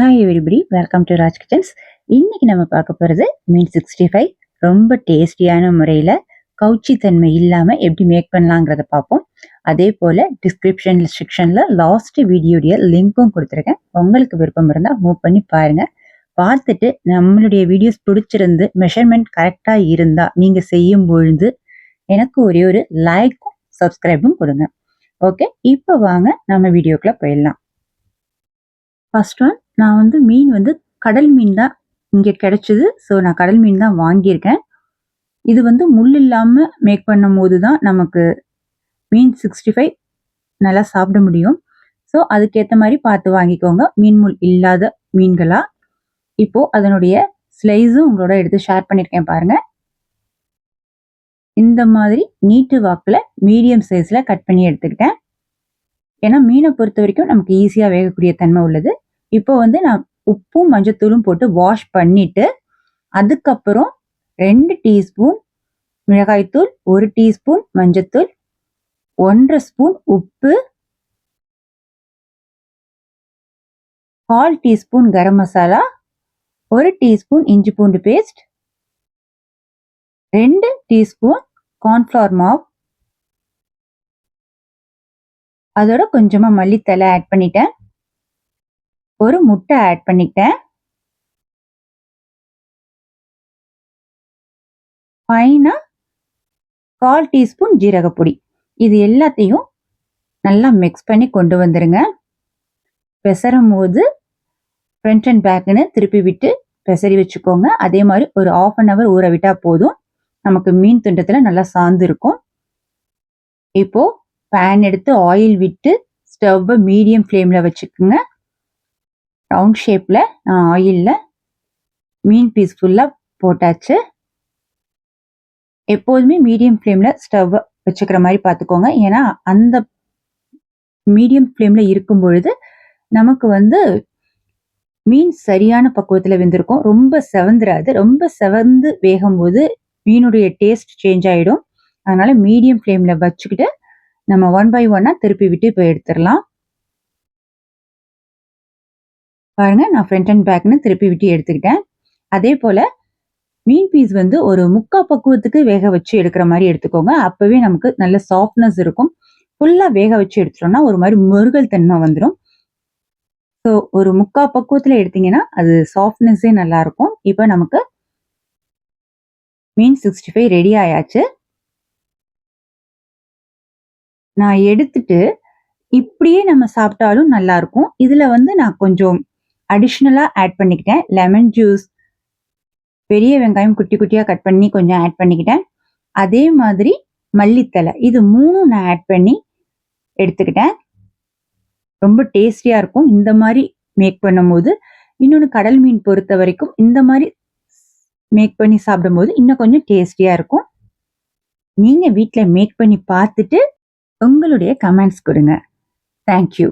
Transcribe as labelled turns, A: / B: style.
A: Hi everybody welcome to Raj kitchens இன்னைக்கு நம்ம பார்க்க போகிறது மீன் சிக்ஸ்டி ஃபைவ் ரொம்ப டேஸ்டியான முறையில் கவுச்சி தன்மை இல்லாமல் எப்படி மேக் பண்ணலாங்கிறத பார்ப்போம். அதே போல் டிஸ்கிரிப்ஷன் செக்ஷனில் லாஸ்ட் வீடியோடைய லிங்க்கும் கொடுத்துருக்கேன். உங்களுக்கு விருப்பம் இருந்தால் மூவ் பண்ணி பாருங்கள் பார்த்துட்டு நம்மளுடைய வீடியோஸ் பிடிச்சிருந்து மெஷர்மெண்ட் கரெக்டாக இருந்தால் நீங்கள் செய்யும் பொழுது எனக்கு ஒரே ஒரு லைக்கும் சப்ஸ்கிரைபும் கொடுங்க. ஓகே இப்போ வாங்க நம்ம வீடியோக்குள்ளே போயிடலாம். ஃபர்ஸ்ட் ஒன் நான் வந்து மீன் வந்து கடல் மீன் தான் இங்கே கிடைச்சிது. ஸோ நான் கடல் மீன் தான் வாங்கியிருக்கேன். இது வந்து முள் இல்லாமல் மேக் பண்ணும் போது தான் நமக்கு மீன் சிக்ஸ்டி ஃபைவ் நல்லா சாப்பிட முடியும். ஸோ அதுக்கேற்ற மாதிரி பார்த்து வாங்கிக்கோங்க. மீன் முள் இல்லாத மீன்களா? இப்போது அதனுடைய ஸ்லைஸும் உங்களோட எடுத்து ஷேர் பண்ணியிருக்கேன் பாருங்கள் இந்த மாதிரி நீட்டு வாக்கில் மீடியம் சைஸில் கட் பண்ணி எடுத்துக்கிட்டேன். ஏன்னா மீனை பொறுத்த வரைக்கும் நமக்கு ஈஸியாக வேகக்கூடிய தன்மை உள்ளது. இப்போ வந்து நான் உப்பும் மஞ்சத்தூளும் போட்டு வாஷ் பண்ணிட்டு அதுக்கப்புறம் ரெண்டு டீஸ்பூன் மிளகாய்த்தூள் ஒரு டீஸ்பூன் மஞ்சத்தூள் ஒன்றரை ஸ்பூன் உப்பு கால் டீஸ்பூன் கரம் மசாலா ஒரு டீஸ்பூன் இஞ்சி பூண்டு பேஸ்ட் ரெண்டு டீஸ்பூன் கார்ன்ஃப்ளவர் மாவு. அதோட கொஞ்சமாக மல்லித்தலை ஆட் பண்ணிட்டேன். ஒரு முட்டை ஆட் பண்ணிட்டேன் ஃபைனாக கால் டீஸ்பூன் ஜீரகப்பொடி. இது எல்லாத்தையும் நல்லா மிக்ஸ் பண்ணி கொண்டு வந்துடுங்க பெசரும் போது ஃப்ரண்ட் அண்ட் பேக்குன்னு திருப்பி விட்டு பெசரி வச்சுக்கோங்க. அதே மாதிரி ஒரு ஆஃப் அன் ஹவர் ஊற விட்டால் போதும். நமக்கு மீன் துண்டத்தில் நல்லா சார்ந்து இருக்கும். இப்போ பேன் எடுத்து ஆயில் விட்டு ஸ்டவ்வை மீடியம் ஃப்ளேமில் வச்சுக்கோங்க. ரவுண்ட் ஷேப்பில் நான் ஆயிலில் மீன் பீஸ் ஃபுல்லாக போட்டாச்சு. எப்போதுமே மீடியம் ஃப்ளேமில் ஸ்டவ் வச்சுக்கிற மாதிரி பார்த்துக்கோங்க. ஏன்னா அந்த மீடியம் ஃப்ளேமில் இருக்கும் பொழுது நமக்கு வந்து மீன் சரியான பக்குவத்தில் வெந்திருக்கும். ரொம்ப செவந்துராது. ரொம்ப செவந்து வேகும்போது மீனுடைய டேஸ்ட் சேஞ்ச் ஆகிடும் அதனால் மீடியம் ஃப்ளேமில் வச்சுக்கிட்டு நம்ம ஒன் பை ஒன்னாக திருப்பி விட்டு இப்போ எடுத்துடலாம். பாருங்க நான் ஃப்ரண்ட் அண்ட் பேக்னு திருப்பி விட்டு எடுத்துக்கிட்டேன். அதே போல் மீன் பீஸ் வந்து ஒரு முக்கா பக்குவத்துக்கு வேக வச்சு எடுக்கிற மாதிரி எடுத்துக்கோங்க. அப்போவே நமக்கு நல்ல சாஃப்ட்னஸ் இருக்கும். ஃபுல்லாக வேக வச்சு எடுத்துட்டோம்னா ஒரு மாதிரி முருகல் தன்மை வந்துடும் ஸோ ஒரு முக்கா பக்குவத்தில் எடுத்தீங்கன்னா அது சாஃப்ட்னஸே நல்லா இருக்கும். இப்போ நமக்கு மீன் சிக்ஸ்டி ஃபைவ் ரெடி ஆயாச்சு. நான் எடுத்துட்டு இப்படியே நம்ம சாப்பிட்டாலும் நல்லா இருக்கும். இதுல வந்து நான் கொஞ்சம் அடிஷ்னலாக ஆட் பண்ணிக்கிட்டேன். லெமன் ஜூஸ் பெரிய வெங்காயம் குட்டி குட்டியாக கட் பண்ணி கொஞ்சம் ஆட் பண்ணிக்கிட்டேன். அதே மாதிரி மல்லித்தலை இது மூணும் நான் ஆட் பண்ணி எடுத்துக்கிட்டேன். ரொம்ப டேஸ்டியாக இருக்கும். இந்த மாதிரி மேக் பண்ணும்போது இன்னொன்று கடல் மீன் பொறுத்த வரைக்கும் இந்த மாதிரி மேக் பண்ணி சாப்பிடும்போது இன்னும் கொஞ்சம் டேஸ்டியாக இருக்கும். நீங்கள் வீட்டில் மேக் பண்ணி பார்த்துட்டு உங்களுடைய கமெண்ட்ஸ் கொடுங்க. தேங்க்யூ